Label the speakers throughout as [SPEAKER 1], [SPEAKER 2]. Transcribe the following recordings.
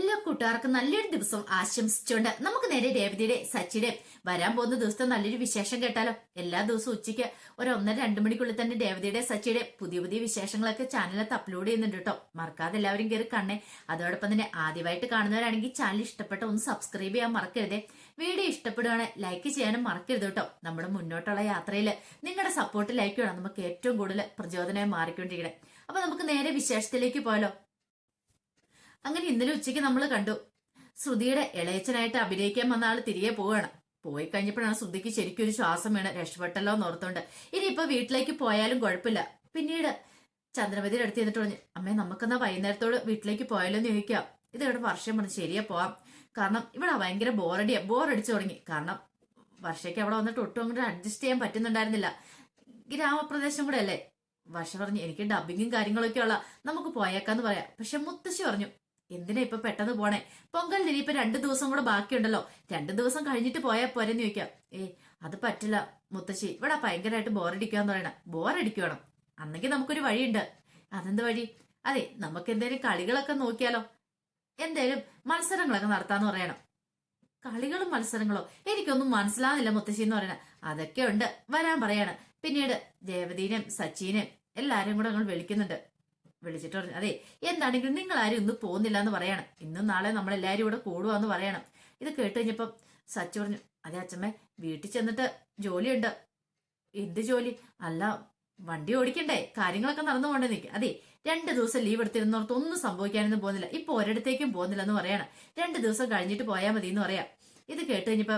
[SPEAKER 1] എല്ലാ കൂട്ടുകാർക്കും നല്ലൊരു ദിവസം ആശംസിച്ചുകൊണ്ട് നമുക്ക് നേരെ രേവതിയുടെ സച്ചിയുടെ വരാൻ പോകുന്ന ദിവസത്തെ നല്ലൊരു വിശേഷം കേട്ടാലോ? എല്ലാ ദിവസവും ഉച്ചയ്ക്ക് ഒരു ഒന്നര രണ്ടു മണിക്കുള്ളിൽ തന്നെ രേവതിയുടെ സച്ചിയുടെ പുതിയ പുതിയ വിശേഷങ്ങളൊക്കെ ചാനലത്ത് അപ്ലോഡ് ചെയ്യുന്നുണ്ട് കേട്ടോ. മറക്കാതെ എല്ലാവരും കയറി കാണണേ. അതോടൊപ്പം തന്നെ ആദ്യമായിട്ട് കാണുന്നവരാണെങ്കിൽ ചാനൽ ഇഷ്ടപ്പെട്ട ഒന്ന് സബ്സ്ക്രൈബ് ചെയ്യാൻ മറക്കരുതേ. വീഡിയോ ഇഷ്ടപ്പെടുകയാണെങ്കിൽ ലൈക്ക് ചെയ്യാനും മറക്കരുത് കേട്ടോ. നമ്മുടെ മുന്നോട്ടുള്ള യാത്രയിൽ നിങ്ങളുടെ സപ്പോർട്ട് ലൈക്ക് വേണം. നമുക്ക് ഏറ്റവും കൂടുതൽ പ്രചോദനമായി മാറിക്കൊണ്ടിരിക്കണം. അപ്പൊ നമുക്ക് നേരെ വിശേഷത്തിലേക്ക് പോയാലോ? അങ്ങനെ ഇന്നലെ ഉച്ചയ്ക്ക് നമ്മൾ കണ്ടു. ശ്രുതിയുടെ ഇളയച്ചനായിട്ട് അഭിനയിക്കാൻ വന്ന ആൾ തിരികെ പോവുകയാണ്. പോയി കഴിഞ്ഞപ്പോഴാണ് ശ്രുതിക്ക് ശരിക്കും ഒരു ശ്വാസം വീണ് രക്ഷപ്പെട്ടല്ലോ എന്ന് ഓർത്തോണ്ട്. ഇനിയിപ്പോ വീട്ടിലേക്ക് പോയാലും കുഴപ്പമില്ല. പിന്നീട് ചന്ദ്രമതിയുടെ അടുത്ത് ചെന്നിട്ട് പറഞ്ഞു അമ്മേ നമുക്കെന്നാ വൈകുന്നേരത്തോട് വീട്ടിലേക്ക് പോയാലോ എന്ന് ചോദിക്കാം. ഇത് ഇവിടെ വർഷം പറഞ്ഞു ശരിയാ പോവാം. കാരണം ഇവിടെ ഭയങ്കര ബോറടിയാ ബോറടിച്ചു തുടങ്ങി. കാരണം വർഷയ്ക്ക് അവിടെ വന്നിട്ട് ഒട്ടും അങ്ങോട്ട് അഡ്ജസ്റ്റ് ചെയ്യാൻ പറ്റുന്നുണ്ടായിരുന്നില്ല. ഗ്രാമപ്രദേശം കൂടെ അല്ലേ? വർഷ പറഞ്ഞു എനിക്ക് ഡബിങ്ങും കാര്യങ്ങളൊക്കെ ഉള്ള നമുക്ക് പോയേക്കാന്ന് പറയാം. പക്ഷെ മുത്തശ്ശി പറഞ്ഞു എന്തിനാ ഇപ്പൊ പെട്ടെന്ന് പോണേ? പൊങ്കലിന് ഇനിയിപ്പൊ രണ്ടു ദിവസം കൂടെ ബാക്കിയുണ്ടല്ലോ. രണ്ടു ദിവസം കഴിഞ്ഞിട്ട് പോയാൽ പോരെന്ന് ചോദിക്കാം. ഏ അത് പറ്റില്ല മുത്തശ്ശി. ഇവിടെ ഭയങ്കരമായിട്ട് ബോറടിക്കാന്ന് പറയണ. ബോറടിക്കണം. അന്നെങ്കിൽ നമുക്കൊരു വഴിയുണ്ട്. അതെന്ത് വഴി? അതെ നമുക്ക് എന്തേലും കളികളൊക്കെ നോക്കിയാലോ? എന്തേലും മത്സരങ്ങളൊക്കെ നടത്താന്ന് പറയണം. കളികളും മത്സരങ്ങളോ? എനിക്കൊന്നും മനസ്സിലാവുന്നില്ല മുത്തശ്ശി എന്ന് പറയണ. അതൊക്കെ ഉണ്ട്. വരാൻ പറയാണ്. പിന്നീട് ദേവദീനം സച്ചിനും എല്ലാരും കൂടെ ഞങ്ങൾ വിളിക്കുന്നുണ്ട്. വിളിച്ചിട്ട് പറഞ്ഞു അതെ എന്താണെങ്കിലും നിങ്ങൾ ആരും ഇന്ന് പോകുന്നില്ല എന്ന് പറയണം. ഇന്നും നാളെ നമ്മളെല്ലാരും ഇവിടെ കൂടുവാന്ന് പറയണം. ഇത് കേട്ട് കഴിഞ്ഞപ്പം സച്ചു പറഞ്ഞു അതെ അച്ഛമ്മേ വീട്ടിൽ ചെന്നിട്ട് ജോലിയുണ്ട്. എന്ത് ജോലി? അല്ല വണ്ടി ഓടിക്കണ്ടേ കാര്യങ്ങളൊക്കെ നടന്നു പോകണ്ടേ നിൽക്കും അതെ രണ്ട് ദിവസം ലീവ് എടുത്തിരുന്നോർത്ത് ഒന്നും സംഭവിക്കാനൊന്നും പോകുന്നില്ല. ഇപ്പൊ ഒരിടത്തേക്കും പോകുന്നില്ല എന്ന് പറയണം. രണ്ട് ദിവസം കഴിഞ്ഞിട്ട് പോയാൽ മതി എന്ന് പറയാം. ഇത് കേട്ട് കഴിഞ്ഞപ്പോ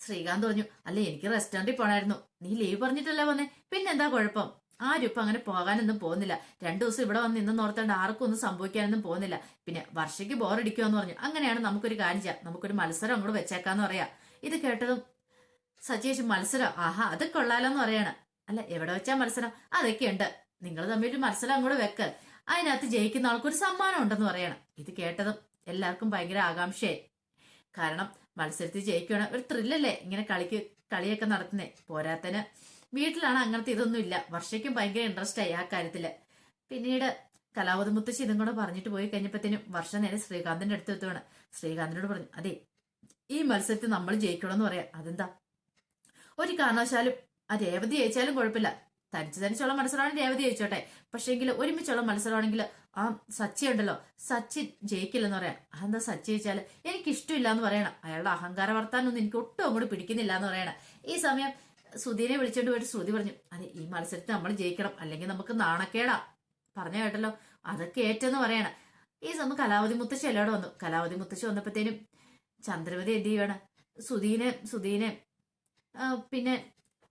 [SPEAKER 1] ശ്രീകാന്ത് പറഞ്ഞു അല്ലെ എനിക്ക് റെസ്റ്റോറന്റിൽ പോണായിരുന്നു. നീ ലീവ് പറഞ്ഞിട്ടല്ലേ വന്നേ? പിന്നെന്താ കുഴപ്പം? ആരും ഇപ്പൊ അങ്ങനെ പോകാനൊന്നും പോകുന്നില്ല. രണ്ടു ദിവസം ഇവിടെ വന്ന് ഇന്നും ഓർത്തേണ്ട ആർക്കും ഒന്നും സംഭവിക്കാനൊന്നും പോകുന്നില്ല. പിന്നെ വർഷയ്ക്ക് ബോറടിക്കുമെന്ന് പറഞ്ഞു. അങ്ങനെയാണ് നമുക്കൊരു കാര്യം ചെയ്യാം. നമുക്കൊരു മത്സരം അങ്ങോട്ട് വെച്ചേക്കാന്ന് പറയാ. ഇത് കേട്ടതും സജീഷ് മത്സരം ആഹാ അത് കൊള്ളാലോന്ന് പറയാണ്. അല്ല എവിടെ വെച്ചാ മത്സരം? അതൊക്കെ ഉണ്ട്. നിങ്ങൾ തമ്മിൽ ഒരു മത്സരം അങ്ങോട്ട് വെക്ക്. അതിനകത്ത് ജയിക്കുന്ന ആൾക്കൊരു സമ്മാനം ഉണ്ടെന്ന് പറയണം. ഇത് കേട്ടതും എല്ലാവർക്കും ഭയങ്കര ആകാംക്ഷയായി. കാരണം മത്സരത്തിൽ ജയിക്കുകയാണ് ഒരു ത്രില്ലല്ലേ ഇങ്ങനെ കളിക്ക് കളിയൊക്കെ നടത്തുന്നേ. പോരാത്തന് വീട്ടിലാണ് അങ്ങനത്തെ ഇതൊന്നും ഇല്ല. വർഷയ്ക്കും ഭയങ്കര ഇൻട്രസ്റ്റ് ആയി ആ കാര്യത്തിൽ. പിന്നീട് കലാവതി മുത്തശ്ശി ഇതും കൂടെ പറഞ്ഞിട്ട് പോയി കഴിഞ്ഞപ്പോഴത്തേനും വർഷ നേരെ ശ്രീകാന്തിന്റെ അടുത്ത് എത്തുവാണ്. ശ്രീകാന്തിനോട് പറഞ്ഞു അതെ ഈ മത്സരത്തിൽ നമ്മൾ ജയിക്കണമെന്ന് പറയാം. അതെന്താ? ഒരു കാരണവശാലും ആ രേവതി ജയിച്ചാലും കുഴപ്പമില്ല. തനിച്ച് തനിച്ചുള്ള മത്സരമാണെങ്കിൽ രേവതി ജയിച്ചോട്ടെ. പക്ഷേങ്കിൽ ഒരുമിച്ചുള്ള മത്സരമാണെങ്കിൽ ആ സച്ചി ഉണ്ടല്ലോ സച്ചി ജയിക്കില്ലെന്ന് പറയാം. അതെന്താ സച്ചി ജയിച്ചാൽ? എനിക്ക് ഇഷ്ടമില്ല എന്ന് പറയണം. അയാളുടെ അഹങ്കാര വർത്താനൊന്നും എനിക്ക് ഒട്ടും അങ്ങോട്ട് പിടിക്കുന്നില്ല എന്ന് പറയണം. ഈ സമയം സുധീനെ വിളിച്ചോണ്ട് പോയിട്ട് ശ്രുതി പറഞ്ഞു അതെ ഈ മത്സരത്തിൽ നമ്മൾ ജയിക്കണം അല്ലെങ്കിൽ നമുക്ക് നാണക്കേടാ. പറഞ്ഞ കേട്ടല്ലോ അതൊക്കെ ഏറ്റെന്ന് പറയണം. ഈ സമയം കലാവതി മുത്തശ്ശി എല്ലാവരും വന്നു. കലാവതി മുത്തശ്ശി വന്നപ്പോഴത്തേനും ചന്ദ്രവതി എന്ത് ചെയ്യുവാണ്? സുധീനെ സുധീനെ പിന്നെ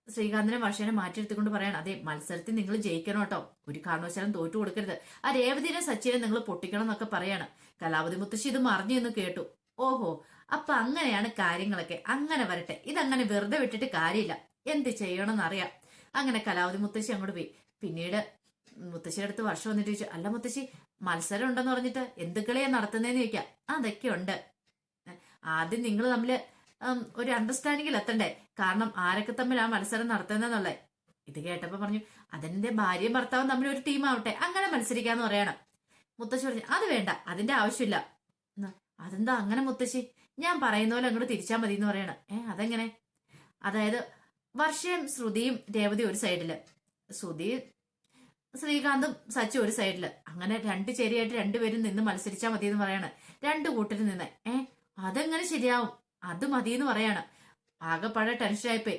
[SPEAKER 1] ശ്രീകാന്തിനെ വർഷേനെ മാറ്റിയെടുത്തുകൊണ്ട് പറയണം അതെ മത്സരത്തിൽ നിങ്ങൾ ജയിക്കണം കേട്ടോ. ഒരു കാരണവശാലും തോറ്റു കൊടുക്കരുത്. ആ രേവതിനെ സച്ചിനെ നിങ്ങൾ പൊട്ടിക്കണം എന്നൊക്കെ പറയാണ്. കലാവതി മുത്തശ്ശി ഇത് മറിഞ്ഞു എന്ന് കേട്ടു. ഓഹോ അപ്പൊ അങ്ങനെയാണ് കാര്യങ്ങളൊക്കെ. അങ്ങനെ വരട്ടെ. ഇതങ്ങനെ വെറുതെ വിട്ടിട്ട് കാര്യമില്ല. എന്ത് ചെയ്യണമെന്ന് അറിയാം അങ്ങനെ കലാവതി മുത്തശ്ശി അങ്ങോട്ട് പോയി. പിന്നീട് മുത്തശ്ശിയുടെ അടുത്ത് വർഷം വന്നിട്ട് ചോദിച്ചു അല്ല മുത്തശ്ശി മത്സരം ഉണ്ടെന്ന് പറഞ്ഞിട്ട് എന്ത് കളിയാ നടത്തുന്നതെന്ന് ചോദിക്കാം. അതൊക്കെ ഉണ്ട്. ആദ്യം നിങ്ങൾ തമ്മിൽ ഒരു അണ്ടർസ്റ്റാൻഡിങ്ങിൽ എത്തണ്ടേ? കാരണം ആരൊക്കെ തമ്മിൽ ആ മത്സരം നടത്തുന്നതെന്നുള്ളത് ഇത് കേട്ടപ്പോ പറഞ്ഞു അതിന്റെ ഭാര്യയും ഭർത്താവും തമ്മിൽ ഒരു ടീമാവട്ടെ അങ്ങനെ മത്സരിക്കാന്ന് പറയണം. മുത്തശ്ശി പറഞ്ഞു അത് വേണ്ട അതിന്റെ ആവശ്യമില്ല. അതെന്താ അങ്ങനെ മുത്തശ്ശി? ഞാൻ പറയുന്ന പോലെ അങ്ങോട്ട് തിരിച്ചാൽ മതി എന്ന് പറയണം. ഏഹ് അതെങ്ങനെ? അതായത് വർഷയും ശ്രുതിയും രേവതി ഒരു സൈഡിൽ. ശ്രുതി ശ്രീകാന്തും സച്ചു ഒരു സൈഡിൽ. അങ്ങനെ രണ്ട് ചേരിയായിട്ട് രണ്ടുപേരും നിന്ന് മത്സരിച്ചാൽ മതി എന്ന് പറയാണ്. രണ്ട് കൂട്ടരും നിന്ന്. ഏ അതെങ്ങനെ ശരിയാവും? അത് മതി എന്ന് പറയാണ്. ആകെപ്പാടെ ടെൻഷനായിപ്പോയി.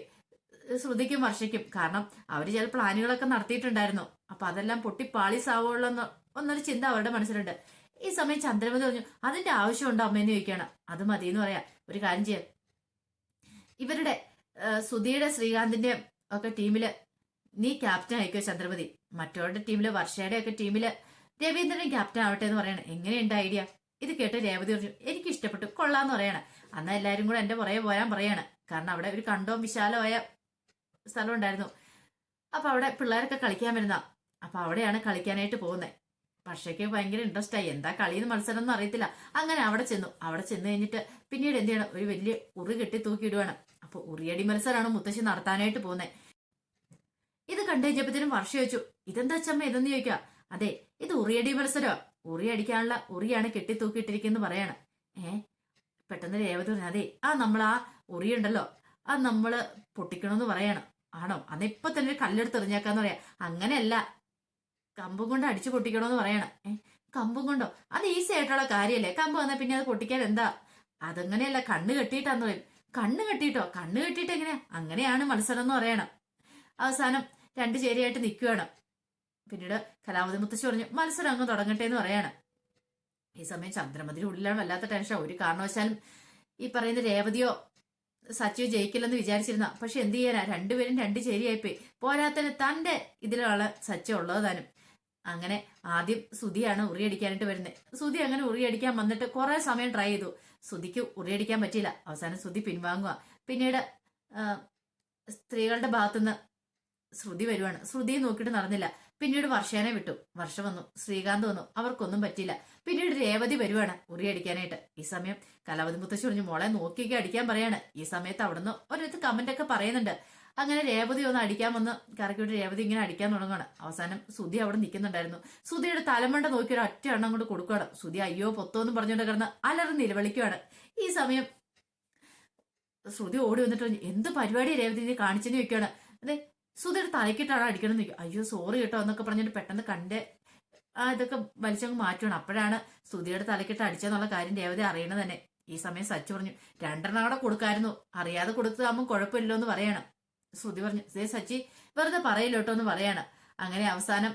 [SPEAKER 1] ശ്രുതിക്കും വർഷയ്ക്കും. കാരണം അവർ ചില പ്ലാനുകളൊക്കെ നടത്തിയിട്ടുണ്ടായിരുന്നു. അപ്പൊ അതെല്ലാം പൊട്ടി പാളിസാവുള്ളെന്ന് എന്നൊരു ചിന്ത അവരുടെ മനസ്സിലുണ്ട്. ഈ സമയം ചന്ദ്രമതി പറഞ്ഞു അതിന്റെ ആവശ്യമുണ്ടോ അമ്മേന്ന് ചോദിക്കുകയാണ്. അത് മതി എന്ന് പറയാ. ഒരു കാര്യം ചെയ്യാം. ഇവരുടെ സുധിയുടെ ശ്രീകാന്തിന്റെ ഒക്കെ ടീമിൽ നീ ക്യാപ്റ്റൻ ആയിക്കോ ചന്ദ്രപതി മറ്റവരുടെ ടീമിൽ വർഷയുടെ ഒക്കെ ടീമിൽ രവീന്ദ്രൻ ക്യാപ്റ്റൻ ആവട്ടെ എന്ന് പറയണം. എങ്ങനെയുണ്ട് ഐഡിയ ഇത് കേട്ട് രേവതി പറഞ്ഞു എനിക്ക് ഇഷ്ടപ്പെട്ടു കൊള്ളാന്ന് പറയണം. അന്ന് എല്ലാരും കൂടെ എന്റെ പുറകെ പോരാൻ പറയാണ്. കാരണം അവിടെ ഒരു കണ്ടോം വിശാലമായ സ്ഥലം ഉണ്ടായിരുന്നു. അപ്പൊ അവിടെ പിള്ളേരൊക്കെ കളിക്കാൻ വരുന്ന അപ്പൊ അവിടെയാണ് കളിക്കാനായിട്ട് പോകുന്നത് പക്ഷേക്ക് ഭയങ്കര ഇൻട്രസ്റ്റ് ആയി. എന്താ കളിയെന്ന് മത്സരം ഒന്നും അറിയത്തില്ല. അങ്ങനെ അവിടെ ചെന്നു. അവിടെ ചെന്ന് കഴിഞ്ഞിട്ട് പിന്നീട് എന്ത് ചെയ്യണം? ഒരു വലിയ ഉറി കെട്ടി തൂക്കി ഇടുവാണ് അപ്പൊ ഉറിയടി മത്സരമാണ് മുത്തശ്ശി നടത്താനായിട്ട് പോകുന്നത് ഇത് കണ്ടു കഴിഞ്ഞപ്പോഴത്തേനും വർഷം ചോദിച്ചു ഇതെന്താ ചമ്മ ഇതെന്ന് ചോദിക്കുക അതെ ഇത് ഉറിയടി മത്സരം. ഉറി അടിക്കാനുള്ള ഉറിയാണ് കെട്ടിത്തൂക്കിയിട്ടിരിക്കുന്നു പറയാണ്. ഏ പെട്ടെന്ന് രേവതി പറഞ്ഞു അതെ ആ നമ്മൾ ആ ഉറിയുണ്ടല്ലോ ആ നമ്മൾ പൊട്ടിക്കണമെന്ന് പറയണം. ആണോ? അന്ന് ഇപ്പൊ തന്നെ ഒരു കല്ലെടുത്ത് എറിഞ്ഞേക്കാന്ന് പറയാ. അങ്ങനെയല്ല കമ്പും കൊണ്ട് അടിച്ചു പൊട്ടിക്കണമെന്ന് പറയണം. ഏ കമ്പും കൊണ്ടോ? അത് ഈസി ആയിട്ടുള്ള കാര്യല്ലേ. കമ്പ് വന്നാൽ പിന്നെ അത് പൊട്ടിക്കാൻ എന്താ? അതങ്ങനെയല്ല കണ്ണ് കെട്ടിയിട്ടാന്ന് പറയും. കണ്ണ് കെട്ടിട്ടോ കണ്ണ് കെട്ടിയിട്ട് എങ്ങനെ? അങ്ങനെയാണ് മത്സരം എന്ന് പറയണം. അവസാനം രണ്ട് ചേരിയായിട്ട് നിൽക്കുകയാണ്. പിന്നീട് കലാവതി മുത്തശ്ശി പറഞ്ഞു മത്സരം അങ്ങ് തുടങ്ങട്ടെ എന്ന് പറയാണ്. ഈ സമയം ചന്ദ്രമതിയുടെ ഉള്ളിലാണ് വല്ലാത്ത ടെൻഷൻ ഒരു കാരണവശാലും ഈ പറയുന്ന രേവതിയോ സച്ചിയോ ജയിക്കില്ലെന്ന് വിചാരിച്ചിരുന്ന പക്ഷെ എന്ത് ചെയ്യാനാ? രണ്ടുപേരും രണ്ട് ചേരിയായിപ്പോയി. പോരാത്തന് തന്റെ ഇതിലാണ് സച്ചി ഉള്ളത് താനും. അങ്ങനെ ആദ്യം സുതിയാണ് ഉറിയടിക്കാനായിട്ട് വരുന്നത്. സുതി അങ്ങനെ ഉറിയടിക്കാൻ വന്നിട്ട് കുറെ സമയം ട്രൈ ചെയ്തു. സുധിക്ക് ഉറിയടിക്കാൻ പറ്റിയില്ല. അവസാനം സുധി പിൻവാങ്ങുക പിന്നീട് സ്ത്രീകളുടെ ഭാഗത്തുനിന്ന് ശ്രുതി വരുവാണ്. ശ്രുതി നോക്കിയിട്ട് നടന്നില്ല. പിന്നീട് വർഷേനെ വിട്ടു. വർഷം വന്നു. ശ്രീകാന്ത് വന്നു. അവർക്കൊന്നും പറ്റിയില്ല. പിന്നീട് രേവതി വരുവാണ് ഉറി അടിക്കാനായിട്ട് ഈ സമയം കലാവതി മുത്തശ്ശി പറഞ്ഞു മോളെ നോക്കിയൊക്കെ അടിക്കാൻ പറയാണ്. ഈ സമയത്ത് അവിടുന്ന് ഒരിടത്ത് കമന്റ് ഒക്കെ പറയുന്നുണ്ട്. അങ്ങനെ രേവതി ഒന്ന് അടിക്കാൻ വന്ന് കറക്കിവിട്ട് രേവതി ഇങ്ങനെ അടിക്കാൻ തുടങ്ങുകയാണ് അവസാനം സുധി അവിടെ നിൽക്കുന്നുണ്ടായിരുന്നു. സുധിയുടെ തലമണ്ട നോക്കി ഒരു ഒറ്റ എണ്ണം കൊണ്ട് കൊടുക്കുകയാണ് സുധി അയ്യോ പൊത്തോന്ന് പറഞ്ഞുകൊണ്ട് കിടന്ന് അലറി നിലവിളിക്കുകയാണ് ഈ സമയം ശ്രുതി ഓടി വന്നിട്ട് എന്ത് പരിപാടി രേവതി നീ കാണിച്ചെന്ന് ചോദിക്കുകയാണ് അതെ സുധിയുടെ തലക്കിട്ടാണ് അടിക്കണം എന്ന് ചോദിക്കും അയ്യോ സോറി കേട്ടോ എന്നൊക്കെ പറഞ്ഞിട്ട് പെട്ടെന്ന് കണ്ട് ആ ഇതൊക്കെ വലിച്ചങ്ങ് മാറ്റണം അപ്പോഴാണ് സുധിയുടെ തലക്കിട്ട് അടിച്ചെന്നുള്ള കാര്യം രേവതി അറിയണത് തന്നെ. ഈ സമയം സച്ചു പറഞ്ഞു രണ്ടെണ്ണം അവിടെ കൊടുക്കായിരുന്നു. അറിയാതെ കൊടുത്തതാകുമ്പോൾ കുഴപ്പമില്ലോ എന്ന് പറയണം. ശ്രുതി പറഞ്ഞു ദേ സച്ചി വെറുതെ പറയില്ല കേട്ടോ എന്ന് പറയാണ്. അങ്ങനെ അവസാനം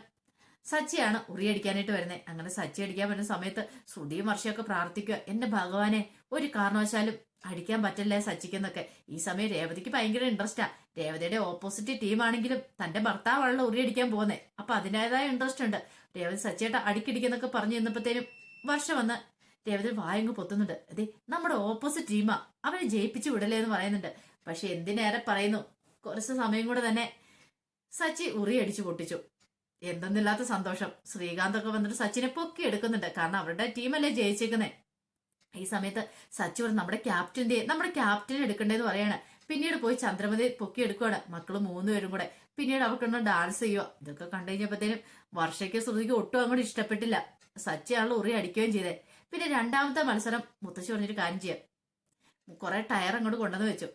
[SPEAKER 1] സച്ചിയാണ് ഉറിയടിക്കാനായിട്ട് വരുന്നത് അങ്ങനെ സച്ചി അടിക്കാൻ വരുന്ന സമയത്ത് ശ്രുതിയും വർഷയൊക്കെ പ്രാർത്ഥിക്കുക. എന്റെ ഭഗവാനെ ഒരു കാരണവശാലും അടിക്കാൻ പറ്റില്ലേ സച്ചിക്കെന്നൊക്കെ. ഈ സമയം രേവതിക്ക് ഭയങ്കര ഇൻട്രസ്റ്റാ രേവതിയുടെ ഓപ്പോസിറ്റ് ടീമാണെങ്കിലും തന്റെ ഭർത്താവാണല്ലോ ഉറിയടിക്കാൻ പോകുന്നത് അപ്പൊ അതിന്റെതായ ഇൻട്രസ്റ്റ് ഉണ്ട്. രേവതി സച്ചിയേട്ട അടിക്കടിക്കെന്നൊക്കെ പറഞ്ഞു ചെന്നപ്പോഴത്തേനും വർഷം വന്ന് രേവതി വായങ്ങ് പൊത്തുന്നുണ്ട്. അതെ നമ്മുടെ ഓപ്പോസിറ്റ് ടീമാ അവരെ ജയിപ്പിച്ചു വിടലേ എന്ന് പറയുന്നുണ്ട്. പക്ഷെ എന്തിനേറെ പറയുന്നു? കുറച്ച് സമയം കൂടെ തന്നെ സച്ചി ഉറി അടിച്ചു പൊട്ടിച്ചു. എന്തെന്നില്ലാത്ത സന്തോഷം. ശ്രീകാന്തൊക്കെ വന്നിട്ട് സച്ചിനെ പൊക്കി എടുക്കുന്നുണ്ട്. കാരണം അവരുടെ ടീമല്ലേ ജയിച്ചേക്കുന്നേ. ഈ സമയത്ത് സച്ചി പറഞ്ഞു നമ്മുടെ ക്യാപ്റ്റന്റെ നമ്മുടെ ക്യാപ്റ്റൻ എടുക്കണ്ടേന്ന് പറയാണ്. പിന്നീട് പോയി ചന്ദ്രമതി പൊക്കി എടുക്കുവാണ്. മക്കൾ മൂന്നുപേരും കൂടെ. പിന്നീട് അവർക്കൊന്ന് ഡാൻസ് ചെയ്യുക ഇതൊക്കെ കണ്ടു കഴിഞ്ഞപ്പോഴത്തേനും വർഷയ്ക്ക് ശ്രുതിക്ക് ഒട്ടും അങ്ങോട്ട് ഇഷ്ടപ്പെട്ടില്ല. സച്ചിയാണല്ലോ ഉറി അടിക്കുകയും ചെയ്തേ. പിന്നെ രണ്ടാമത്തെ മത്സരം മുത്തശ്ശി പറഞ്ഞൊരു കാര്യം ചെയ്യാം. കുറെ ടയർ അങ്ങോട്ട് കൊണ്ടുവന്ന് വെച്ചു.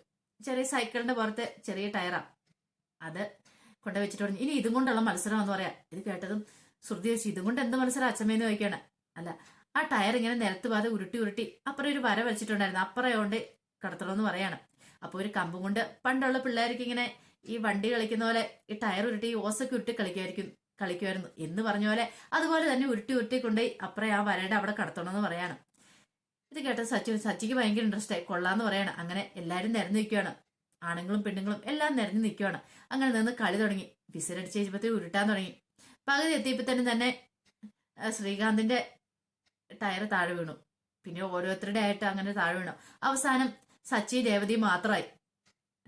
[SPEAKER 1] ചെറിയ സൈക്കിളിന്റെ പുറത്തെ ചെറിയ ടയറാ അത് കൊണ്ട് വെച്ചിട്ട് പറഞ്ഞു ഇനി ഇതും കൊണ്ടുള്ള മത്സരം എന്ന് പറയാം. ഇത് കേട്ടതും ശ്രുതി വെച്ച് ഇതും കൊണ്ട് എന്ത് മത്സരം അച്ഛമ്മേന്ന് ചോദിക്കാണ് അല്ല ആ ടയർ ഇങ്ങനെ നിരത്ത് പാതെ ഉരുട്ടി ഉരുട്ടി അപ്പുറം ഒരു വര വലിച്ചിട്ടുണ്ടായിരുന്നു അപ്പുറം കൊണ്ട് കടത്തണമെന്ന് പറയാണ്. അപ്പൊ ഒരു കമ്പും കൊണ്ട് പണ്ടുള്ള പിള്ളേർക്ക് ഇങ്ങനെ ഈ വണ്ടി കളിക്കുന്ന പോലെ ഈ ടയർ ഉരുട്ടി ഓസൊക്കെ ഉരുട്ടി കളിക്കുമായിരിക്കും കളിക്കുമായിരുന്നു എന്ന് പറഞ്ഞ പോലെ അതുപോലെ തന്നെ ഉരുട്ടി ഉരുട്ടി കൊണ്ടുപോയി അപ്പുറം ആ വരയുടെ അവിടെ കടത്തണമെന്ന് പറയാണ്. ഇത് കേട്ട സച്ചിന് സച്ചിക്ക് ഭയങ്കര ഇൻട്രസ്റ്റ് ആയി. കൊള്ളാന്ന് പറയണം. അങ്ങനെ എല്ലാവരും നിരന്ന് നിൽക്കുകയാണ് ആണുങ്ങളും പെണ്ണുങ്ങളും എല്ലാം നിരന്ന് നിൽക്കുകയാണ് അങ്ങനെ നിന്ന് കളി തുടങ്ങി. വിസിലടിച്ച് കഴിഞ്ഞപ്പോൾ ഉരുട്ടാൻ തുടങ്ങി. പകുതി എത്തിയപ്പോൾ തന്നെ തന്നെ ശ്രീകാന്തിന്റെ ടയർ താഴെ വീണു. പിന്നെ ഓരോരുത്തരുടെ ആയിട്ട് അങ്ങനെ താഴെ വീണു. അവസാനം സച്ചി രേവതി മാത്രമായി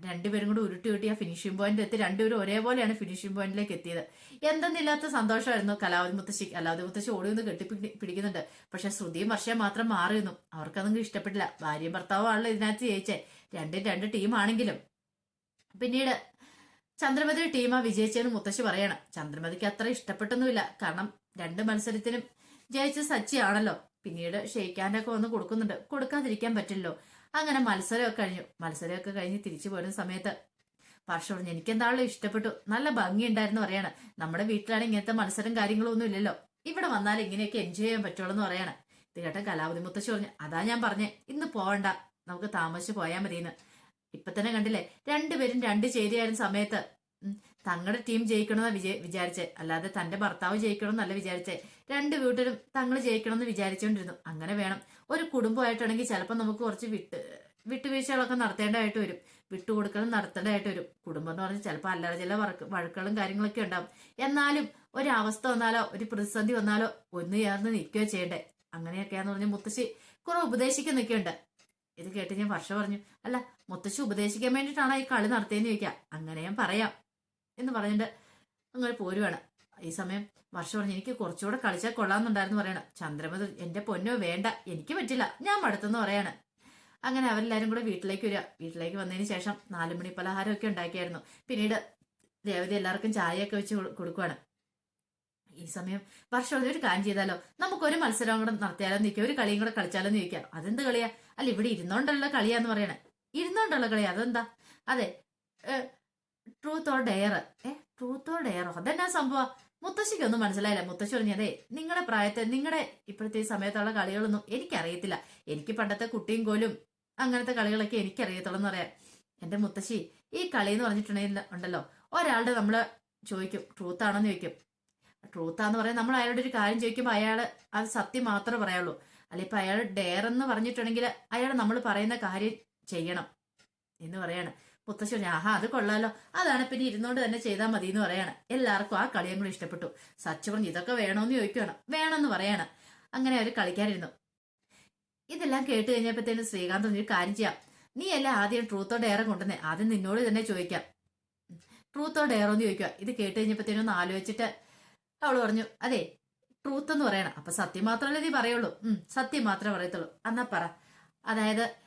[SPEAKER 1] രണ്ടുപേരും കൂടി ഉരുട്ടി ഉരുട്ടി ആ ഫിനിഷിംഗ് പോയിന്റ് എത്തി രണ്ടുപേരും ഒരേപോലെയാണ് ഫിനിഷിംഗ് പോയിന്റിലേക്ക് എത്തിയത്. എന്തെന്നില്ലാത്ത സന്തോഷമായിരുന്നു കലാവതി മുത്തശ്ശി. കലാവതി മുത്തശ്ശി ഓടി ഒന്ന് കെട്ടി പിടിക്കുന്നുണ്ട്. പക്ഷെ ശ്രുതിയും വർഷയും മാത്രം മാറിയിരുന്നു. അവർക്കതൊന്നും ഇഷ്ടപ്പെട്ടില്ല. ഭാര്യയും ഭർത്താവും ആണല്ലോ ഇതിനകത്ത് ജയിച്ചേ. രണ്ടും രണ്ട് ടീമാണെങ്കിലും പിന്നീട് ചന്ദ്രമതി ടീമാ വിജയിച്ചതെന്ന് മുത്തശ്ശി പറയണം. ചന്ദ്രമതിക്ക് അത്ര ഇഷ്ടപ്പെട്ടൊന്നുമില്ല. കാരണം രണ്ട് മത്സരത്തിനും ജയിച്ച സച്ചിയാണല്ലോ. പിന്നീട് ഷെയ്ക്കാന്റെ വന്ന് കൊടുക്കുന്നുണ്ട്. കൊടുക്കാതിരിക്കാൻ പറ്റില്ലല്ലോ. അങ്ങനെ മത്സരമൊക്കെ കഴിഞ്ഞു. മത്സരമൊക്കെ കഴിഞ്ഞ് തിരിച്ചു പോരുന്ന സമയത്ത് വർഷം പറഞ്ഞു എനിക്കെന്താണല്ലോ ഇഷ്ടപ്പെട്ടു. നല്ല ഭംഗി ഉണ്ടായിരുന്നു പറയാണ്. നമ്മുടെ വീട്ടിലാണ് ഇങ്ങനത്തെ മത്സരം കാര്യങ്ങളും ഒന്നും ഇല്ലല്ലോ. ഇവിടെ വന്നാൽ ഇങ്ങനെയൊക്കെ എൻജോയ് ചെയ്യാൻ പറ്റുള്ളൂ എന്ന് പറയാണ്. ഇത് കേട്ട കലാവതി മുത്തശ്ശി പറഞ്ഞു അതാ ഞാൻ പറഞ്ഞേ ഇന്ന് പോവണ്ട. നമുക്ക് താമസിച്ച് പോയാൽ മതിയെന്ന്. ഇപ്പൊ തന്നെ കണ്ടില്ലേ രണ്ടുപേരും രണ്ട് ചേരിയായിരുന്ന സമയത്ത് തങ്ങളുടെ ടീം ജയിക്കണമെന്നാ വിജയ വിചാരിച്ചേ. അല്ലാതെ തന്റെ ഭർത്താവ് ജയിക്കണമെന്നല്ല വിചാരിച്ചേ. രണ്ട് വീട്ടിലും തങ്ങൾ ജയിക്കണമെന്ന് വിചാരിച്ചുകൊണ്ടിരുന്നു അങ്ങനെ വേണം ഒരു കുടുംബമായിട്ടാണെങ്കിൽ ചിലപ്പോൾ നമുക്ക് കുറച്ച് വിട്ട് വിട്ടുവീഴ്ചകളൊക്കെ നടത്തേണ്ടതായിട്ട് വരും. വിട്ടുകൊടുക്കലും നടത്തേണ്ടതായിട്ട് വരും. കുടുംബം എന്ന് പറഞ്ഞാൽ ചിലപ്പോൾ അല്ലറ ചില വഴക്ക് വഴക്കുകളും കാര്യങ്ങളൊക്കെ ഉണ്ടാവും. എന്നാലും ഒരു അവസ്ഥ വന്നാലോ ഒരു പ്രതിസന്ധി വന്നാലോ ഒന്ന് ചേർന്ന് നിൽക്കുകയോ ചെയ്യണ്ടേ. അങ്ങനെയൊക്കെയാന്ന് പറഞ്ഞ് മുത്തശ്ശി കുറെ ഉപദേശിക്കാൻ നിൽക്കുന്നുണ്ട്. ഇത് കേട്ട് ഞാൻ വർഷ പറഞ്ഞു അല്ല മുത്തശ്ശി ഉപദേശിക്കാൻ വേണ്ടിയിട്ടാണ് ഈ കളി നടത്തിയെന്ന് ചോദിക്കാം അങ്ങനെ ഞാൻ പറയാം എന്ന് പറഞ്ഞിട്ട് അങ്ങനെ പോരുവാണ്. ഈ സമയം വർഷം പറഞ്ഞു എനിക്ക് കുറച്ചുകൂടെ കളിച്ചാൽ കൊള്ളാമെന്നുണ്ടായിരുന്നു പറയണം. ചന്ദ്രമതി എന്റെ പൊന്നോ വേണ്ട. എനിക്ക് പറ്റില്ല. ഞാൻ മടുത്തെന്ന് പറയാണ്. അങ്ങനെ അവരെല്ലാരും കൂടെ വീട്ടിലേക്ക് വരിക. വീട്ടിലേക്ക് വന്നതിന് ശേഷം നാലുമണി പലഹാരമൊക്കെ ഉണ്ടാക്കിയായിരുന്നു. പിന്നീട് രേവതി എല്ലാവർക്കും ചായയൊക്കെ വെച്ച് കൊടു- കൊടുക്കുവാണ്. ഈ സമയം വർഷം ഒരു കാര്യം ചെയ്താലോ? നമുക്ക് ഒരു മത്സരം കൂടെ നടത്തിയാലോ നിൽക്കുക ഒരു കളിയും കൂടെ കളിച്ചാലോ ചോദിക്കാം അതെന്ത് കളിയാ? അല്ല ഇവിടെ ഇരുന്നോണ്ടുള്ള കളിയാന്ന് പറയണേ. ഇരുന്നോണ്ടുള്ള കളിയാ? അതെന്താ? അതെ ട്രൂത്ത് ഓർ ഡെയർ ഏ ട്രൂത്ത് ഓർ ഡെയറോ അതെന്നാ സംഭവം? മുത്തശ്ശിക്കൊന്നും മനസ്സിലായില്ല. മുത്തശ്ശി പറഞ്ഞതേ നിങ്ങളുടെ പ്രായത്തെ നിങ്ങളുടെ ഇപ്പോഴത്തെ സമയത്തുള്ള കളികളൊന്നും എനിക്കറിയത്തില്ല. എനിക്ക് പണ്ടത്തെ കുട്ടിയും കോലും അങ്ങനത്തെ കളികളൊക്കെ എനിക്കറിയത്തുള്ളൂ എന്ന് പറയാം. എന്റെ മുത്തശ്ശി ഈ കളി എന്ന് പറഞ്ഞിട്ടുണ്ടെങ്കിൽ ഉണ്ടല്ലോ ഒരാളുടെ നമ്മൾ ചോദിക്കും ട്രൂത്ത് ആണോന്ന് ചോദിക്കും. ട്രൂത്ത് ആണെന്ന് പറയാൻ നമ്മൾ അയാളുടെ ഒരു കാര്യം ചോദിക്കുമ്പോൾ അയാൾ അത് സത്യം മാത്രമേ പറയുള്ളൂ അല്ല ഇപ്പൊ അയാൾ ഡെയർ എന്ന് പറഞ്ഞിട്ടുണ്ടെങ്കിൽ അയാൾ നമ്മൾ പറയുന്ന കാര്യം ചെയ്യണം എന്ന് പറയാണ്. മുത്തശ്ശി ആഹാ അത് കൊള്ളാലോ. അതാണ് പിന്നെ ഇരുന്നോണ്ട് തന്നെ ചെയ്താൽ മതി എന്ന് പറയാണ്. എല്ലാവർക്കും ആ കളിയും കൂടി ഇഷ്ടപ്പെട്ടു. സച്ച് പറഞ്ഞു ഇതൊക്കെ വേണോന്ന് ചോദിക്കുകയാണ് വേണമെന്ന് പറയാണ്. അങ്ങനെ അവർ കളിക്കാനിരുന്നു. ഇതെല്ലാം കേട്ട് കഴിഞ്ഞപ്പോഴത്തേനും ശ്രീകാന്ത് ഒരു കാര്യം ചെയ്യാം. നീ അല്ല ആദ്യം ട്രൂത്തോ ഡെയറോ കൊണ്ടുവന്നേ. ആദ്യം നിന്നോട് തന്നെ ചോദിക്കാം. ട്രൂത്തോ ഡെയറോ എന്ന് ചോദിക്കുക ഇത് കേട്ട് കഴിഞ്ഞപ്പോഴത്തേനും ഒന്ന് ആലോചിച്ചിട്ട് അവൾ പറഞ്ഞു അതെ ട്രൂത്ത് എന്ന് പറയണം. അപ്പൊ സത്യം മാത്രമല്ലേ നീ പറയുള്ളൂ. ഉം സത്യം മാത്രമേ പറയത്തുള്ളൂ. എന്നാ പറ. അതായത്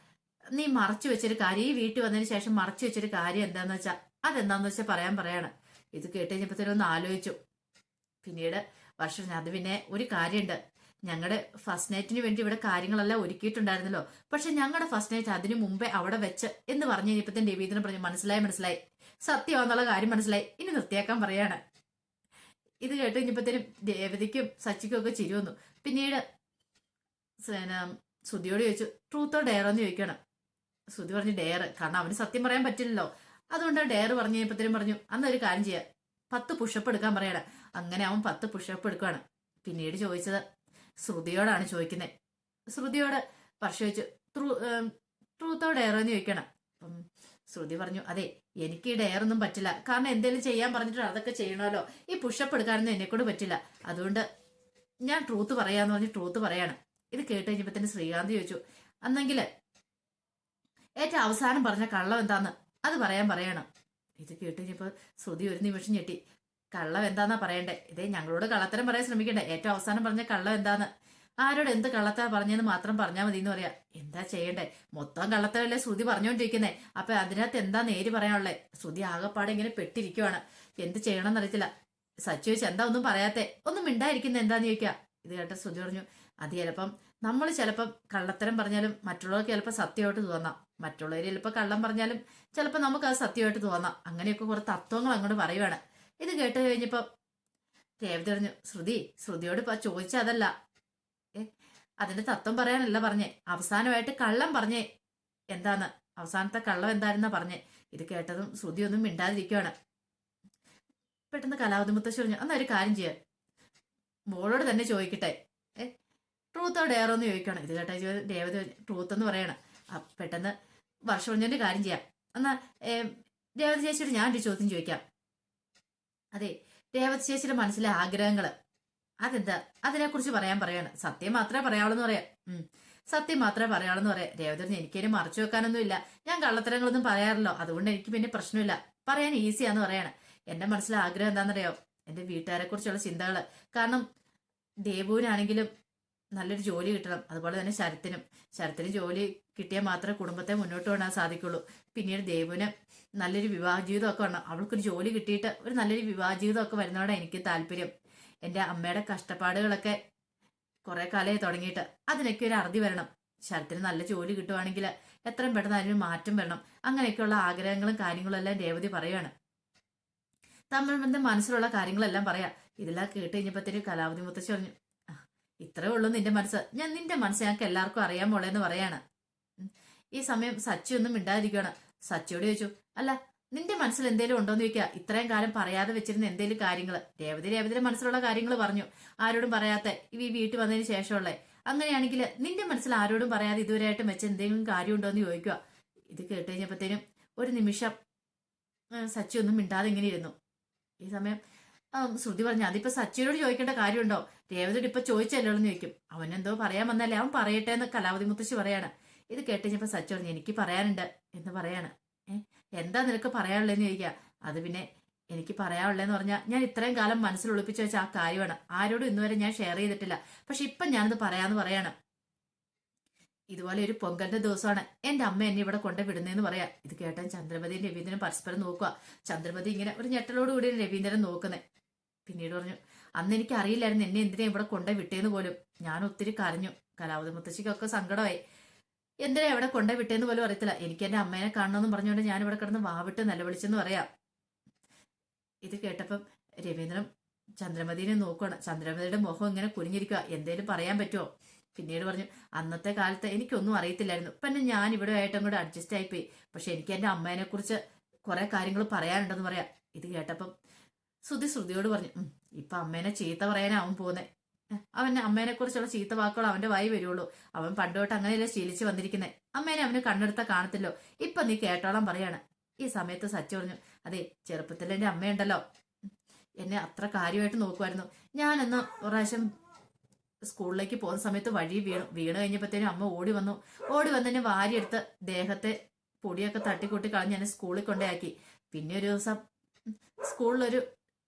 [SPEAKER 1] നീ മറച്ചു വെച്ചൊരു കാര്യം ഈ വീട്ടിൽ വന്നതിന് ശേഷം മറച്ചു വെച്ചൊരു കാര്യം എന്താന്ന് വെച്ചാ അതെന്താന്ന് വെച്ചാൽ പറയാൻ പറയാണ്. ഇത് കേട്ട് കഴിഞ്ഞപ്പോഴത്തേനും ഒന്ന് ആലോചിച്ചു. പിന്നീട് വർഷം അത് പിന്നെ ഒരു കാര്യമുണ്ട് ഞങ്ങളുടെ ഫസ്റ്റ് നൈറ്റിന് വേണ്ടി ഇവിടെ കാര്യങ്ങളെല്ലാം ഒരുക്കിയിട്ടുണ്ടായിരുന്നല്ലോ. പക്ഷെ ഞങ്ങളുടെ ഫസ്റ്റ് നൈറ്റ് അതിനു മുമ്പേ അവിടെ വെച്ച് എന്ന് പറഞ്ഞു കഴിഞ്ഞപ്പോ രവീന്ദ്രൻ പറഞ്ഞു മനസ്സിലായി മനസ്സിലായി. സത്യമാണെന്നുള്ള കാര്യം മനസ്സിലായി. ഇനി നിർത്തിയാക്കാൻ പറയാണ്. ഇത് കേട്ട് കഴിഞ്ഞപ്പോഴത്തേനും ദേവതയ്ക്കും സച്ചിക്കും ഒക്കെ ചിരി വന്നു. പിന്നീട് സുധിയോട് ചോദിച്ചു ട്രൂത്തോ ഡയറോ എന്ന് ചോദിക്കണം ശ്രുതി പറഞ്ഞു ഡെയർ കാരണം അവന് സത്യം പറയാൻ പറ്റില്ലല്ലോ. അതുകൊണ്ട് ഡെയർ പറഞ്ഞു കഴിഞ്ഞപ്പോഴത്തേനും പറഞ്ഞു അന്നൊരു കാര്യം ചെയ്യാം. പത്ത് പുഷപ്പ് എടുക്കാൻ പറയണം. അങ്ങനെ അവൻ പത്ത് പുഷപ്പ് എടുക്കുകയാണ് പിന്നീട് ചോദിച്ചത് ശ്രുതിയോടാണ് ചോദിക്കുന്നത് ശ്രുതിയോട് വർഷ ചോദിച്ചു ട്രൂ ട്രൂത്തോ ഡെയറോ? എന്ന് ചോദിക്കണം. അപ്പം ശ്രുതി പറഞ്ഞു അതെ എനിക്ക് ഈ ഡെയർ ഒന്നും പറ്റില്ല. കാരണം എന്തെങ്കിലും ചെയ്യാൻ പറഞ്ഞിട്ട് അതൊക്കെ ചെയ്യണമല്ലോ. ഈ പുഷപ്പ് എടുക്കാനൊന്നും എന്നെക്കൊണ്ട് പറ്റില്ല. അതുകൊണ്ട് ഞാൻ ട്രൂത്ത് പറയാന്ന് പറഞ്ഞ് ട്രൂത്ത് പറയാണ്. ഇത് കേട്ട് കഴിഞ്ഞപ്പോ തന്നെ ശ്രീകാന്ത് ചോദിച്ചു അന്നെങ്കിൽ ഏറ്റവും അവസാനം പറഞ്ഞ കള്ളം എന്താന്ന് അത് പറയാൻ പറയണം. ഇത് കേട്ട് കഴിഞ്ഞപ്പോൾ ശ്രുതി ഒരു നിമിഷം ഞെട്ടി. കള്ളം എന്താന്നാ പറയണ്ടേ? ഇതേ ഞങ്ങളോട് കള്ളത്തരം പറയാൻ ശ്രമിക്കണ്ടേ? ഏറ്റവും അവസാനം പറഞ്ഞ കള്ളം എന്താന്ന്? ആരോട് എന്ത് കള്ളത്താ പറഞ്ഞെന്ന് മാത്രം പറഞ്ഞാൽ മതി എന്ന് പറയാ. എന്താ ചെയ്യണ്ടേ? മൊത്തം കള്ളത്തരല്ലേ ശ്രുതി പറഞ്ഞുകൊണ്ടിരിക്കുന്നേ അപ്പൊ അതിനകത്ത് എന്താ നേര് പറയാനുള്ളേ? ശ്രുതി ആകെപ്പാടെ ഇങ്ങനെ പെട്ടിരിക്കുവാണ്. എന്ത് ചെയ്യണം എന്നറിയത്തില്ല സച്ചു ചോദിച്ചു എന്താ ഒന്നും പറയാത്തെ? ഒന്നും മിണ്ടായിരിക്കുന്ന എന്താന്ന് ചോദിക്കുക ഇത് കേട്ട ശ്രുതി പറഞ്ഞു അത് ചിലപ്പം നമ്മൾ ചിലപ്പം കള്ളത്തരം പറഞ്ഞാലും മറ്റുള്ളവർക്ക് ചിലപ്പോൾ സത്യമായിട്ട് തോന്നാം. മറ്റുള്ളവർ ചിലപ്പോൾ കള്ളം പറഞ്ഞാലും ചിലപ്പോൾ നമുക്ക് അത് സത്യമായിട്ട് തോന്നാം. അങ്ങനെയൊക്കെ കുറേ തത്വങ്ങൾ അങ്ങോട്ട് പറയുവാണ്. ഇത് കേട്ട് കഴിഞ്ഞപ്പോൾ രേവതി പറഞ്ഞു ശ്രുതി ശ്രുതിയോട് ഇപ്പൊ ചോദിച്ചതല്ല ഏ അതിന്റെ തത്വം പറയാനല്ല പറഞ്ഞേ. അവസാനമായിട്ട് കള്ളം പറഞ്ഞേ. എന്താന്ന്? അവസാനത്തെ കള്ളം എന്തായിരുന്നാ പറഞ്ഞേ? ഇത് കേട്ടതും ശ്രുതി ഒന്നും മിണ്ടാതിരിക്കുവാണ്. പെട്ടെന്ന് കലാവതി മുത്തശ്ശി പറഞ്ഞു എന്നാ ഒരു കാര്യം ചെയ്യാം. മോളോട് തന്നെ ചോദിക്കട്ടെ. ഏ ട്രൂത്തോ ഡെയറോ എന്ന് ചോദിക്കണം ഇത് കേട്ടാ രേവതി ട്രൂത്ത് എന്ന് പറയണം. പെട്ടെന്ന് വർഷം കാര്യം ചെയ്യാം. എന്നാ ഏ, രേവതി ഞാൻ ഒരു ചോദ്യം ചോദിക്കാം. അതെ രേവതി ചേച്ചിയുടെ മനസ്സിലെ ആഗ്രഹങ്ങൾ അതെന്താ? അതിനെക്കുറിച്ച് പറയാൻ പറയാണ്. സത്യം മാത്രമേ പറയാവുള്ളൂ എന്ന് പറയാം സത്യം മാത്രമേ പറയാവുള്ളൂ പറയാം. രേവതി എനിക്കൊരു മറച്ചു വെക്കാനൊന്നുമില്ല. ഞാൻ കള്ളത്തരങ്ങളൊന്നും പറയാറില്ലോ. അതുകൊണ്ട് എനിക്ക് പിന്നെ പ്രശ്നമില്ല. പറയാൻ ഈസിയാന്ന് പറയാണ്. എന്റെ മനസ്സിലെ ആഗ്രഹം എന്താണെന്നറിയോ? എന്റെ വീട്ടുകാരെ കുറിച്ചുള്ള ചിന്തകൾ കാരണം ദേവുവിനാണെങ്കിലും നല്ലൊരു ജോലി കിട്ടണം. അതുപോലെ തന്നെ ശരത്തിനും. ശരത്തിന് ജോലി കിട്ടിയാൽ മാത്രമേ കുടുംബത്തെ മുന്നോട്ട് കൊണ്ടുപോകാൻ സാധിക്കുള്ളൂ. പിന്നീട് ദേവുന് നല്ലൊരു വിവാഹ ജീവിതമൊക്കെ വേണം അവൾക്കൊരു ജോലി കിട്ടിയിട്ട് ഒരു നല്ലൊരു വിവാഹ ജീവിതമൊക്കെ വരുന്നതോടാണ് എനിക്ക് താല്പര്യം. എന്റെ അമ്മയുടെ കഷ്ടപ്പാടുകളൊക്കെ കുറേ കാലമായി തുടങ്ങിയിട്ട് അതിനൊക്കെ ഒരു അറുതി വരണം. ശരത്തിന് നല്ല ജോലി കിട്ടുവാണെങ്കിൽ എത്രയും പെട്ടെന്ന് അതിന് മാറ്റം വരണം. അങ്ങനെയൊക്കെയുള്ള ആഗ്രഹങ്ങളും കാര്യങ്ങളും എല്ലാം രേവതി പറയുകയാണ് തമ്മിൽ മനസ്സിലുള്ള കാര്യങ്ങളെല്ലാം പറയാം. ഇതെല്ലാം കേട്ട് കഴിഞ്ഞപ്പോഴത്തേക്ക് കലാവതി മുത്തശ്ശി പറഞ്ഞു "ആ, ഇത്രേ ഉള്ളൂ നിന്റെ മനസ്സ്. ഞാൻ നിന്റെ മനസ്സ് ഞങ്ങൾക്ക് എല്ലാവർക്കും അറിയാൻ മോളേന്ന് പറയാണ്. ഈ സമയം സച്ചി ഒന്നും മിണ്ടാതിരിക്കുകയാണ് സച്ചിയോട് ചോദിച്ചു അല്ല നിന്റെ മനസ്സിൽ എന്തേലും ഉണ്ടോന്ന് ചോദിക്കുക ഇത്രയും കാലം പറയാതെ വെച്ചിരുന്ന എന്തേലും കാര്യങ്ങൾ രേവതി രേവതിയുടെ മനസ്സിലുള്ള കാര്യങ്ങൾ പറഞ്ഞു. ആരോടും പറയാത്ത ഈ വീട്ടിൽ വന്നതിന് ശേഷമുള്ള അങ്ങനെയാണെങ്കിൽ നിന്റെ മനസ്സിൽ ആരോടും പറയാതെ ഇതുവരെയായിട്ടും വെച്ച എന്തെങ്കിലും കാര്യം ഉണ്ടോ എന്ന് ചോദിക്കുക ഇത് കേട്ട് കഴിഞ്ഞപ്പോഴത്തേനും ഒരു നിമിഷം സച്ചി ഒന്നും മിണ്ടാതെ ഇങ്ങനെ ഇരുന്നു. ഈ സമയം ശ്രുതി പറഞ്ഞു അതിപ്പോ സച്ചിയോട് ചോദിക്കേണ്ട കാര്യമുണ്ടോ? രേവതിയോട് ഇപ്പൊ ചോദിച്ചല്ലോ എന്ന് ചോദിക്കും. അവനെന്തോ പറയാൻ വന്നല്ലേ? അവൻ പറയട്ടെ എന്ന് കലാവതി മുത്തശ്ശി പറയാണ്. ഇത് കേട്ടുകഴിഞ്ഞപ്പോ സച്ചു പറഞ്ഞു എനിക്ക് പറയാനുണ്ട് എന്ന് പറയാണ്. എന്താ നിനക്ക് പറയാനുള്ളതെന്ന് ചോദിക്കുക അത് പിന്നെ എനിക്ക് പറയാനുള്ളതെന്ന് പറഞ്ഞാൽ ഞാൻ ഇത്രയും കാലം മനസ്സിൽ ഒളിപ്പിച്ചു വെച്ച ആ കാര്യമാണ്. ആരോടും ഇന്നുവരെ ഞാൻ ഷെയർ ചെയ്തിട്ടില്ല. പക്ഷെ ഇപ്പൊ ഞാനത് പറയാന്ന് പറയാണ്. ഇതുപോലെ ഒരു പൊങ്കലിന്റെ ദിവസമാണ്. എന്റെ അമ്മ എന്നെ ഇവിടെ കൊണ്ട് വിടുന്നതെന്ന് പറയാം. ഇത് കേട്ടാൻ ചന്ദ്രമതിയും രവീന്ദ്രനും പരസ്പരം നോക്കുക ചന്ദ്രമതി ഇങ്ങനെ ഒരു ഞെട്ടലോട് കൂടിയാണ് രവീന്ദ്രൻ നോക്കുന്നത് പിന്നീട് പറഞ്ഞു അന്ന് എനിക്ക് അറിയില്ലായിരുന്നു എന്നെ എന്തിനാ ഇവിടെ കൊണ്ടേ വിട്ടേന്ന് പോലും. ഞാൻ ഒത്തിരി കരഞ്ഞു. കലാവതി മുത്തശ്ശിക്കൊക്കെ സങ്കടമായി. എന്തിനാ എവിടെ കൊണ്ടേ വിട്ടേന്ന് പോലും അറിയത്തില്ല. എനിക്ക് എന്റെ അമ്മേനെ കാണണമെന്ന് പറഞ്ഞുകൊണ്ട് ഞാൻ ഇവിടെ കിടന്ന് വാവിട്ട് നിലവിളിച്ചെന്ന് പറയാം. ഇത് കേട്ടപ്പം രവീന്ദ്രൻ ചന്ദ്രമതിനെ നോക്കുകയാണ് ചന്ദ്രമതിയുടെ മുഖം ഇങ്ങനെ കുനിഞ്ഞിരിക്കുക എന്തേലും പറയാൻ പറ്റുമോ പിന്നീട് പറഞ്ഞു അന്നത്തെ കാലത്ത് എനിക്കൊന്നും അറിയത്തില്ലായിരുന്നു. പിന്നെ ഞാൻ ഇവിടെ ആയിട്ടും കൂടെ അഡ്ജസ്റ്റ് ആയിപ്പോയി. പക്ഷെ എനിക്ക് എന്റെ അമ്മേനെ കുറിച്ച് കുറെ കാര്യങ്ങൾ പറയാനുണ്ടെന്ന് പറയാം. ഇത് കേട്ടപ്പം ശ്രുതി ശ്രുതിയോട് പറഞ്ഞു "ഉം, ഇപ്പൊ അമ്മേനെ ചീത്ത പറയാനാവും പോന്നെ. അവന്റെ അമ്മേനെ കുറിച്ചുള്ള ചീത്ത വാക്കുകൾ അവന്റെ വായി വരുള്ളൂ. അവൻ പണ്ടോട്ട് അങ്ങനെയല്ലേ ശീലിച്ചു വന്നിരിക്കുന്നത് അമ്മേനെ അവന് കണ്ണെടുത്ത കാണത്തില്ലോ. ഇപ്പൊ നീ കേട്ടോളാം പറയാണ്. ഈ സമയത്ത് സച്ചു പറഞ്ഞു അതെ ചെറുപ്പത്തിൽ എന്റെ അമ്മയുണ്ടല്ലോ. എന്നെ അത്ര കാര്യമായിട്ട് നോക്കുമായിരുന്നു ഞാനെന്ന് പ്രാവശ്യം സ്കൂളിലേക്ക് പോകുന്ന സമയത്ത് വഴി വീണു വീണു കഴിഞ്ഞപ്പോഴത്തേനും അമ്മ ഓടി വന്നു. ഓടി വന്ന് എന്നെ വാരിയെടുത്ത് ദേഹത്തെ പൊടിയൊക്കെ തട്ടിക്കൂട്ടി കളഞ്ഞ് എന്നെ സ്കൂളിൽ കൊണ്ടേയാക്കി പിന്നെ ഒരു ദിവസം സ്കൂളിലൊരു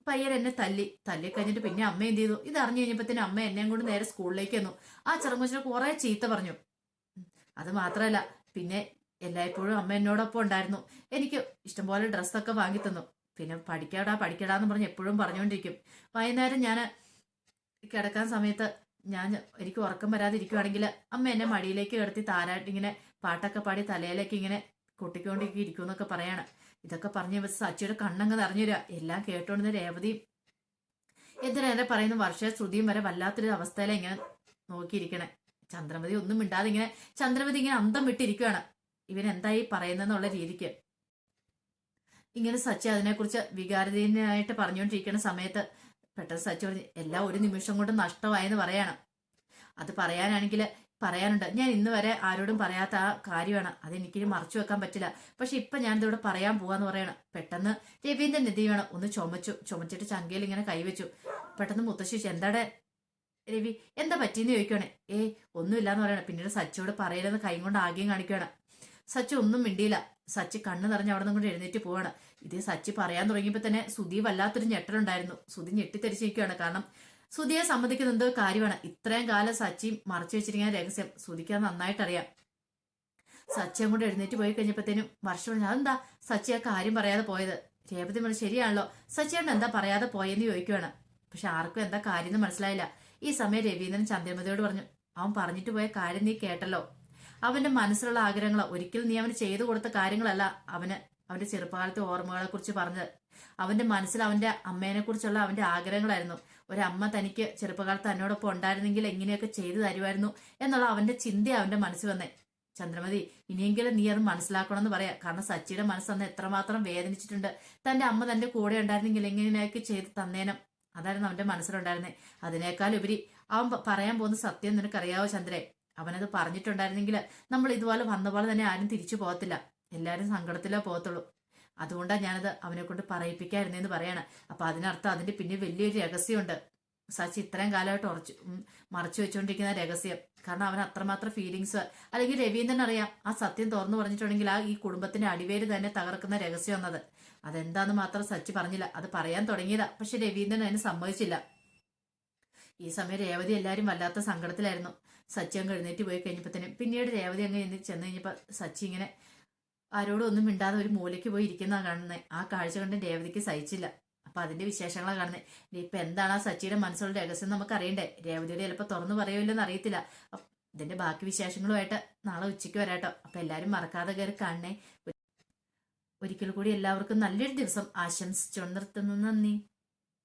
[SPEAKER 1] പയ്യൻ എന്നെ തല്ലി. തല്ലി കഴിഞ്ഞിട്ട് പിന്നെ അമ്മ എന്ത് ചെയ്തു? ഇത് അറിഞ്ഞു തന്നെ അമ്മ എന്നെയും കൊണ്ട് നേരെ സ്കൂളിലേക്ക് വന്നു ആ ചെറുമുച്ചിനെ കുറെ ചീത്ത പറഞ്ഞു. അത് മാത്രമല്ല പിന്നെ എല്ലായ്പ്പോഴും അമ്മ എന്നോടൊപ്പം ഉണ്ടായിരുന്നു. എനിക്ക് ഇഷ്ടംപോലെ ഡ്രസ്സൊക്കെ വാങ്ങി തന്നു. പിന്നെ പഠിക്കടാ പഠിക്കടാന്ന് പറഞ്ഞ് എപ്പോഴും പറഞ്ഞുകൊണ്ടിരിക്കും വൈകുന്നേരം ഞാൻ കിടക്കാൻ സമയത്ത് ഞാൻ എനിക്ക് ഉറക്കം വരാതിരിക്കുവാണെങ്കിൽ അമ്മ എന്നെ മടിയിലേക്ക് കിടത്തി താരായിട്ട് ഇങ്ങനെ പാട്ടൊക്കെ പാടി തലയിലേക്ക് ഇങ്ങനെ കൊട്ടിക്കൊണ്ടിരിക്കും എന്നൊക്കെ പറയാണ്. ഇതൊക്കെ പറഞ്ഞ സച്ചിയുടെ കണ്ണങ്ങ് നിറഞ്ഞു വരിക. എല്ലാം കേട്ടോണ്ട് രേവതി എന്തിനാ എന്നെ പറയുന്ന വർഷ ശ്രുതിയും വരെ വല്ലാത്തൊരു അവസ്ഥയിലെ ഇങ്ങനെ നോക്കിയിരിക്കണേ? ചന്ദ്രമതി ഒന്നും മിണ്ടാതെ ഇങ്ങനെ ചന്ദ്രമതി ഇങ്ങനെ അന്തം വിട്ടിരിക്കുകയാണ് ഇവൻ എന്തായി പറയുന്നെന്നുള്ള രീതിക്ക്. ഇങ്ങനെ സച്ചി അതിനെക്കുറിച്ച് വികാരതീനായിട്ട് പറഞ്ഞുകൊണ്ടിരിക്കുന്ന സമയത്ത് പെട്ടെന്ന് സച്ചി പറഞ്ഞു എല്ലാം ഒരു നിമിഷം കൊണ്ട് നഷ്ടമായെന്ന് പറയാണ്. അത് പറയാനാണെങ്കിൽ പറയാനുണ്ട്. ഞാൻ ഇന്ന് വരെ ആരോടും പറയാത്ത ആ കാര്യമാണ്. അതെനിക്ക് മറച്ചു വെക്കാൻ പറ്റില്ല. പക്ഷെ ഇപ്പൊ ഞാൻ ഇതിവിടെ പറയാൻ പോവാന്ന് പറയണം. പെട്ടെന്ന് രവീന്ദ്രൻ എന്ത് ചെയ്യണം ഒന്ന് ചുമച്ചു. ചുമച്ചിട്ട് ചങ്കയിൽ ഇങ്ങനെ കൈവച്ചു. പെട്ടെന്ന് മുത്തശ്ശി ചോദിച്ചു, എന്താടെ രവി എന്താ പറ്റിയെന്ന് ചോദിക്കുകയാണ് ഏ ഒന്നുമില്ലാന്ന് പറയണം. പിന്നീട് സച്ചിയോട് പറയില്ലെന്ന് കൈ കൊണ്ട് ആകെയും കാണിക്കുകയാണ് സച്ചി ഒന്നും മിണ്ടിയില്ല. സച്ചി കണ്ണ് നിറഞ്ഞ് അവിടെ നിന്ന് എഴുന്നേറ്റ് പോവാണ്. ഇത് സച്ചി പറയാൻ തുടങ്ങിയപ്പോൾ തന്നെ സുധി വല്ലാത്തൊരു ഞെട്ടലുണ്ടായിരുന്നു. സുധി ഞെട്ടിത്തെരിച്ചിരിക്കുകയാണ് കാരണം സുധിയെ സമ്മതിക്കുന്ന എന്തോ കാര്യമാണ്. ഇത്രയും കാലം സച്ചി മറച്ചു വെച്ചിരിക്കുന്ന രഹസ്യം സുധിക്ക് നന്നായിട്ടറിയാം. സച്ചി അങ്ങോട്ട് എഴുന്നേറ്റ് പോയി കഴിഞ്ഞപ്പോഴത്തേനും വർഷം അതെന്താ സച്ചി ആ കാര്യം പറയാതെ പോയത്? രേവതി പറഞ്ഞു ശരിയാണല്ലോ. സച്ചിയേട്ടൻ എന്താ പറയാതെ പോയെന്ന് ചോദിക്കുവാണ്. പക്ഷെ ആർക്കും എന്താ കാര്യം എന്ന് മനസ്സിലായില്ല. ഈ സമയം രവീന്ദ്രൻ ചന്ദ്രമതിയോട് പറഞ്ഞു അവൻ പറഞ്ഞിട്ട് പോയ കാര്യം നീ കേട്ടല്ലോ. അവന്റെ മനസ്സിലുള്ള ആഗ്രഹങ്ങളോ ഒരിക്കലും നീ അവന് ചെയ്തു കൊടുത്ത കാര്യങ്ങളല്ല അവന് അവന്റെ ചെറുപ്പകാലത്തെ ഓർമ്മകളെ കുറിച്ച് പറഞ്ഞത്. അവന്റെ മനസ്സിൽ അവന്റെ അമ്മേനെ കുറിച്ചുള്ള അവന്റെ ആഗ്രഹങ്ങളായിരുന്നു. ഒരമ്മ തനിക്ക് ചെറുപ്പകാലത്ത് തന്നോടൊപ്പം ഉണ്ടായിരുന്നെങ്കിൽ എങ്ങനെയൊക്കെ ചെയ്തു തരുമായിരുന്നു എന്നുള്ള അവന്റെ ചിന്ത അവന്റെ മനസ്സിൽ വന്നേ. ചന്ദ്രമതി ഇനിയെങ്കിലും നീ അത് മനസ്സിലാക്കണമെന്ന് പറയാം. കാരണം സച്ചിയുടെ മനസ്സ് അന്ന് എത്രമാത്രം വേദനിച്ചിട്ടുണ്ട്. തന്റെ അമ്മ തന്റെ കൂടെ ഉണ്ടായിരുന്നെങ്കിൽ എങ്ങനെയൊക്കെ ചെയ്ത് തന്നേനം? അതായിരുന്നു അവന്റെ മനസ്സിലുണ്ടായിരുന്നത് അതിനേക്കാൾ ഉപരി അവൻ പറയാൻ പോകുന്ന സത്യം നിനക്കറിയാവോ ചന്ദ്രേ? അവനത് പറഞ്ഞിട്ടുണ്ടായിരുന്നെങ്കിൽ നമ്മൾ ഇതുപോലെ വന്ന പോലെ തന്നെ ആരും തിരിച്ചു പോകത്തില്ല. എല്ലാരും സങ്കടത്തിലേ പോകത്തുള്ളൂ. അതുകൊണ്ടാണ് ഞാനത് അവനെ കൊണ്ട് പറയിപ്പിക്കായിരുന്നെന്ന് പറയാണ്. അപ്പൊ അതിനർത്ഥം അതിന്റെ പിന്നെ വലിയൊരു രഹസ്യമുണ്ട്. സച്ചി ഇത്രയും കാലമായിട്ട് ഉറച്ചു മറച്ചു വെച്ചുകൊണ്ടിരിക്കുന്ന രഹസ്യം. കാരണം അവൻ അത്രമാത്രം ഫീലിങ്സ് അല്ലെങ്കിൽ രവീന്ദ്രൻ അറിയാം ആ സത്യം തുറന്നു പറഞ്ഞിട്ടുണ്ടെങ്കിൽ ആ ഈ കുടുംബത്തിന്റെ അടിവേര് തന്നെ തകർക്കുന്ന രഹസ്യം എന്നത് അതെന്താന്ന് മാത്രം സച്ചി പറഞ്ഞില്ല. അത് പറയാൻ തുടങ്ങിയതാ. പക്ഷെ രവീന്ദ്രൻ അതിന് സമ്മതിച്ചില്ല. ഈ സമയം രേവതി എല്ലാരും വല്ലാത്ത സങ്കടത്തിലായിരുന്നു. സച്ചി അങ്ങ് എഴുന്നേറ്റ് പോയി കഴിഞ്ഞപ്പോഴത്തേനും പിന്നീട് രേവതി അങ്ങ് ചെന്ന് കഴിഞ്ഞപ്പോൾ സച്ചി ഇങ്ങനെ ആരോടും ഒന്നും മിണ്ടാതെ ഒരു മൂലയ്ക്ക് പോയി ഇരിക്കുന്നതാണ് കാണുന്നത് ആ കാഴ്ച കണ്ട് രേവതിക്ക് സഹിച്ചില്ല. അപ്പൊ അതിന്റെ വിശേഷങ്ങളാണ് കാണുന്നത് ഇപ്പൊ എന്താണ് ആ സച്ചിയുടെ മനസ്സിലുള്ള രഹസ്യം നമുക്ക് അറിയണ്ടേ രേവതിയുടെ ചിലപ്പോൾ തുറന്നു പറയുമല്ലോന്ന് അറിയത്തില്ല ഇതിന്റെ ബാക്കി വിശേഷങ്ങളുമായിട്ട് നാളെ ഉച്ചയ്ക്ക് വരാട്ടോ. അപ്പൊ എല്ലാരും മറക്കാതെ കയറി കാണണേ. ഒരിക്കൽ കൂടി എല്ലാവർക്കും നല്ലൊരു ദിവസം ആശംസിച്ചു നിർത്തുന്നു. നന്ദി.